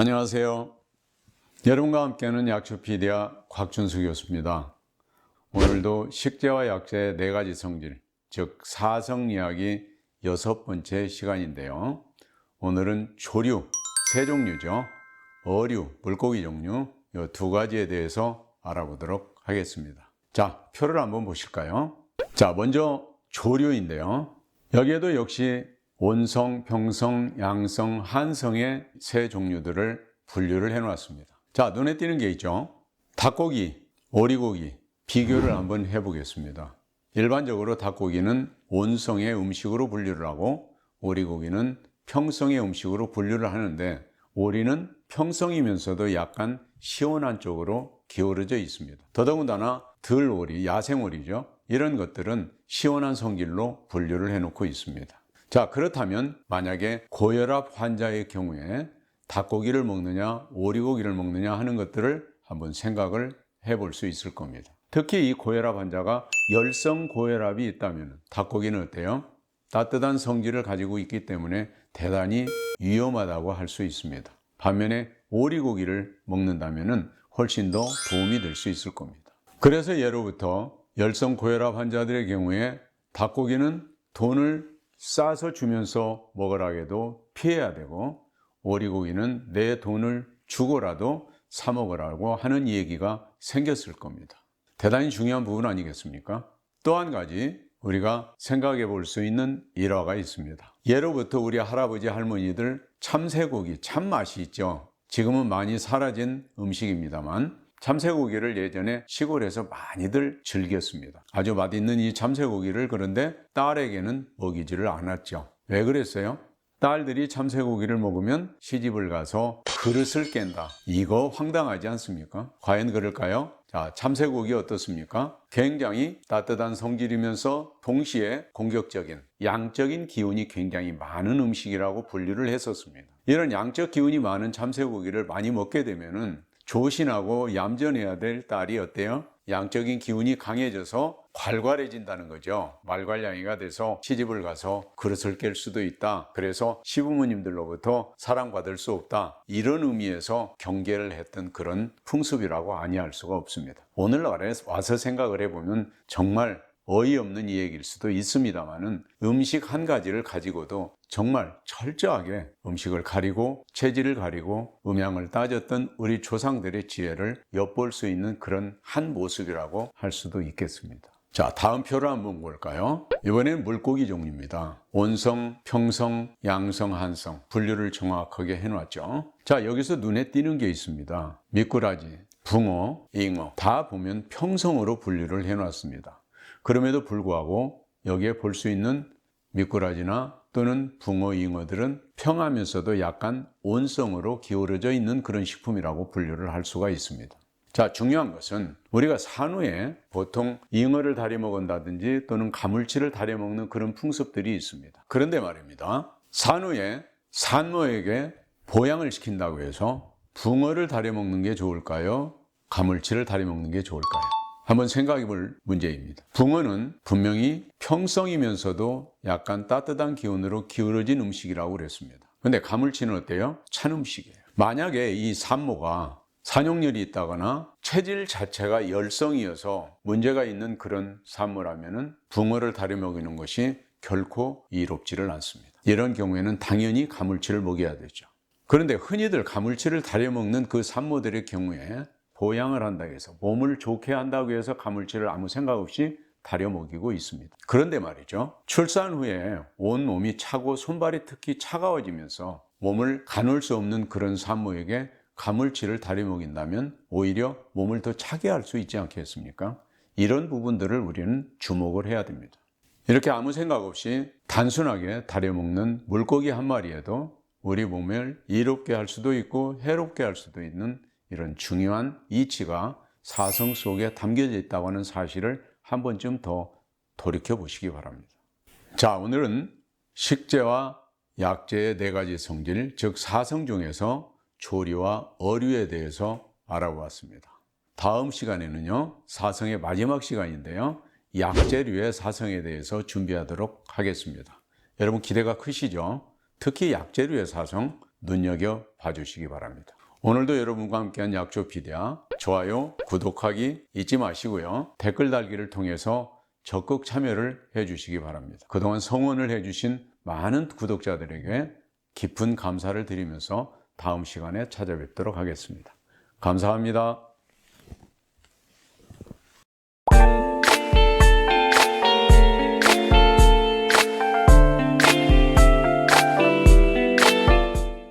안녕하세요. 여러분과 함께하는 약초피디아 곽준수 교수입니다. 오늘도 식재와 약재의 네 가지 성질, 즉 사성 이야기 여섯 번째 시간인데요. 오늘은 조류, 세 종류죠. 어류, 물고기 종류, 이 두 가지에 대해서 알아보도록 하겠습니다. 자, 표를 한번 보실까요? 자, 먼저 조류인데요. 여기에도 역시 온성, 평성, 양성, 한성의 세 종류들을 분류를 해 놓았습니다. 자, 눈에 띄는 게 있죠. 닭고기, 오리고기 비교를 한번 해 보겠습니다. 일반적으로 닭고기는 온성의 음식으로 분류를 하고 오리고기는 평성의 음식으로 분류를 하는데 오리는 평성이면서도 약간 시원한 쪽으로 기울어져 있습니다. 더더군다나 들오리, 야생오리죠. 이런 것들은 시원한 성질로 분류를 해 놓고 있습니다. 자, 그렇다면 만약에 고혈압 환자의 경우에 닭고기를 먹느냐, 오리고기를 먹느냐 하는 것들을 한번 생각을 해볼 수 있을 겁니다. 특히 이 고혈압 환자가 열성 고혈압이 있다면 닭고기는 어때요? 따뜻한 성질을 가지고 있기 때문에 대단히 위험하다고 할 수 있습니다. 반면에 오리고기를 먹는다면 훨씬 더 도움이 될 수 있을 겁니다. 그래서 예로부터 열성 고혈압 환자들의 경우에 닭고기는 돈을 싸서 주면서 먹으라 해도 피해야 되고 오리고기는 내 돈을 주고라도 사 먹으라고 하는 얘기가 생겼을 겁니다. 대단히 중요한 부분 아니겠습니까? 또 한 가지 우리가 생각해 볼 수 있는 일화가 있습니다. 예로부터 우리 할아버지 할머니들 참새고기 참 맛이 있죠. 지금은 많이 사라진 음식입니다만 참새고기를 예전에 시골에서 많이들 즐겼습니다. 아주 맛있는 이 참새고기를 그런데 딸에게는 먹이지를 않았죠. 왜 그랬어요? 딸들이 참새고기를 먹으면 시집을 가서 그릇을 깬다. 이거 황당하지 않습니까? 과연 그럴까요? 자, 참새고기 어떻습니까? 굉장히 따뜻한 성질이면서 동시에 공격적인 양적인 기운이 굉장히 많은 음식이라고 분류를 했었습니다. 이런 양적 기운이 많은 참새고기를 많이 먹게 되면은 조신하고 얌전해야 될 딸이 어때요? 양적인 기운이 강해져서 괄괄해진다는 거죠. 말괄량이가 돼서 시집을 가서 그릇을 깰 수도 있다. 그래서 시부모님들로부터 사랑받을 수 없다. 이런 의미에서 경계를 했던 그런 풍습이라고 아니할 수가 없습니다. 오늘날에 와서 생각을 해보면 정말 어이없는 이야기일 수도 있습니다만은 음식 한 가지를 가지고도 정말 철저하게 음식을 가리고 체질을 가리고 음양을 따졌던 우리 조상들의 지혜를 엿볼 수 있는 그런 한 모습이라고 할 수도 있겠습니다. 자, 다음 표를 한번 볼까요? 이번엔 물고기 종류입니다. 온성, 평성, 양성, 한성 분류를 정확하게 해놨죠. 자, 여기서 눈에 띄는 게 있습니다. 미꾸라지, 붕어, 잉어 다 보면 평성으로 분류를 해놨습니다. 그럼에도 불구하고 여기에 볼 수 있는 미꾸라지나 또는 붕어, 잉어들은 평하면서도 약간 온성으로 기울어져 있는 그런 식품이라고 분류를 할 수가 있습니다. 자, 중요한 것은 우리가 산후에 보통 잉어를 다려 먹은다든지 또는 가물치를 다려 먹는 그런 풍습들이 있습니다. 그런데 말입니다. 산후에 산모에게 보양을 시킨다고 해서 붕어를 다려 먹는 게 좋을까요? 가물치를 다려 먹는 게 좋을까요? 한번 생각해 볼 문제입니다. 붕어는 분명히 평성이면서도 약간 따뜻한 기운으로 기울어진 음식이라고 그랬습니다. 근데 가물치는 어때요? 찬 음식이에요. 만약에 이 산모가 산용열이 있다거나 체질 자체가 열성이어서 문제가 있는 그런 산모라면은 붕어를 다려 먹이는 것이 결코 이롭지를 않습니다. 이런 경우에는 당연히 가물치를 먹여야 되죠. 그런데 흔히들 가물치를 다려 먹는 그 산모들의 경우에 보양을 한다고 해서 몸을 좋게 한다고 해서 가물치를 아무 생각 없이 다려 먹이고 있습니다. 그런데 말이죠. 출산 후에 온 몸이 차고 손발이 특히 차가워지면서 몸을 가눌 수 없는 그런 산모에게 가물치를 다려 먹인다면 오히려 몸을 더 차게 할 수 있지 않겠습니까? 이런 부분들을 우리는 주목을 해야 됩니다. 이렇게 아무 생각 없이 단순하게 다려 먹는 물고기 한 마리에도 우리 몸을 이롭게 할 수도 있고 해롭게 할 수도 있는 이런 중요한 이치가 사성 속에 담겨져 있다고 하는 사실을 한 번쯤 더 돌이켜 보시기 바랍니다. 자, 오늘은 식재와 약재의 네 가지 성질, 즉 사성 중에서 조리와 어류에 대해서 알아보았습니다. 다음 시간에는요, 사성의 마지막 시간인데요, 약재류의 사성에 대해서 준비하도록 하겠습니다. 여러분 기대가 크시죠? 특히 약재류의 사성 눈여겨 봐주시기 바랍니다. 오늘도 여러분과 함께한 약초 피디아 좋아요, 구독하기 잊지 마시고요. 댓글 달기를 통해서 적극 참여를 해주시기 바랍니다. 그동안 성원을 해주신 많은 구독자들에게 깊은 감사를 드리면서 다음 시간에 찾아뵙도록 하겠습니다. 감사합니다.